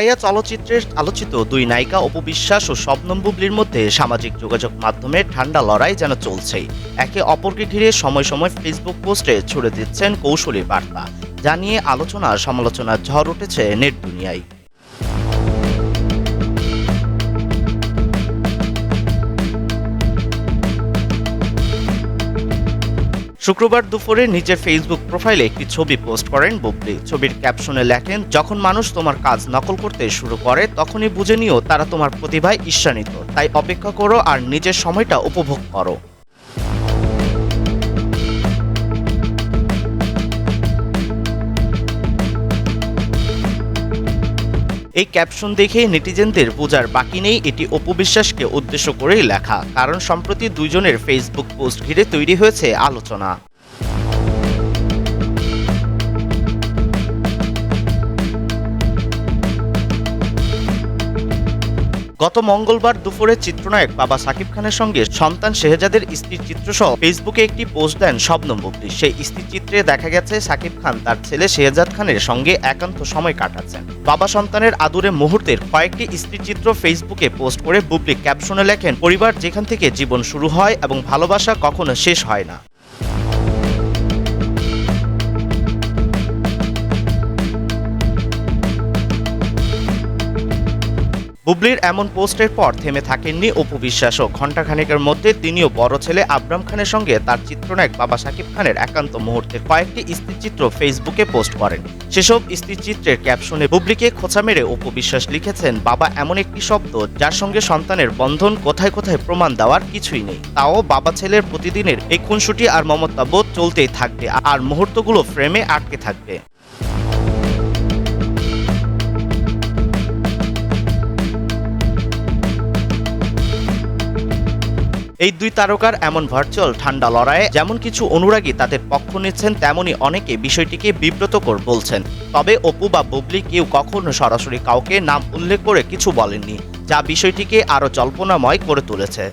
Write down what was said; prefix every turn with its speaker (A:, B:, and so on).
A: তাকাইয়া চলচ্চিত্রের আলোচিত দুই নায়িকা অপবিশ্বাস ও শবনম বুবলির মধ্যে সামাজিক যোগাযোগ মাধ্যমে ঠান্ডা লড়াই যেন চলছেই একে অপরকে ঘিরে সময় সময় ফেসবুক পোস্টে ছুড়ে দিচ্ছেন কৌশলী বার্তা। যা নিয়ে আলোচনা সমালোচনার ঝড় উঠেছে নেট দুনিয়ায়। শুক্রবার দুপুরে নিজের ফেসবুক প্রোফাইলে একটি ছবি পোস্ট করেন বুবলি। ছবির ক্যাপশনে লেখেন, যখন মানুষ তোমার কাজ নকল করতে শুরু করে, তখনই বুঝে নিও তারা তোমার প্রতিভায় ঈর্ষান্বিত। তাই অপেক্ষা করো আর নিজের সময়টা উপভোগ করো। এই ক্যাপশন দেখে নেটিজেনদের বোঝার বাকি নেই এটি অপবিশ্বাসকে উদ্দেশ্য করেই লেখা। কারণ সম্প্রতি দুজনের ফেসবুক পোস্ট ঘিরে তৈরি হয়েছে আলোচনা। গত মঙ্গলবার দুপুরে চিত্রনায়ক বাবা সাকিব খানের সঙ্গে সন্তান শেহজাদের স্ত্রীর চিত্রসহ ফেসবুকে একটি পোস্ট দেন শবনম বুবলি সেই স্ত্রীর চিত্রে দেখা গেছে সাকিব খান তার ছেলে শেহজাদ খানের সঙ্গে একান্ত সময় কাটাচ্ছেন। বাবা সন্তানের আদুরে মুহূর্তের কয়েকটি স্ত্রীর চিত্র ফেসবুকে পোস্ট করে বুবলি ক্যাপশনে লেখেন, পরিবার যেখান থেকে জীবন শুরু হয় এবং ভালোবাসা কখনো শেষ হয় না। বুবলির এমন পোস্টের পর থেমে থাকেননি অপু বিশ্বাসও। ঘণ্টাখানেকের মধ্যে তিনিও বড় ছেলে আবরাম খানের সঙ্গে তার চিত্রনায়ক বাবা সাকিব খানের একান্ত মুহূর্তে কয়েকটি স্থিরচিত্র ফেসবুকে পোস্ট করেন। সেসব স্থিরচিত্রের ক্যাপশনে বুবলিকে খোঁচা মেরে অপু বিশ্বাস লিখেছেন, বাবা এমন একটি শব্দ যার সঙ্গে সন্তানের বন্ধন কোথায় কোথায় প্রমাণ দেওয়ার কিছুই নেই। তাও বাবা ছেলের প্রতিদিনের এই খুনসুটি আর মমতাবোধ চলতেই থাকবে, আর মুহূর্তগুলো ফ্রেমে আটকে থাকবে। এই দুই তারকার এমন ভার্চুয়াল ঠান্ডা লড়াইয়ে যেমন কিছু অনুরাগী তাদের পক্ষ নিচ্ছেন তেমনি অনেকে বিষয়টিকে বিব্রতকর বলছেন। তবে অপু বা বুবলি কেউ কখনো সরাসরি কাউকে নাম উল্লেখ করে কিছু বলেননি, যা বিষয়টিকে আরও জল্পনাময় করে তুলেছে।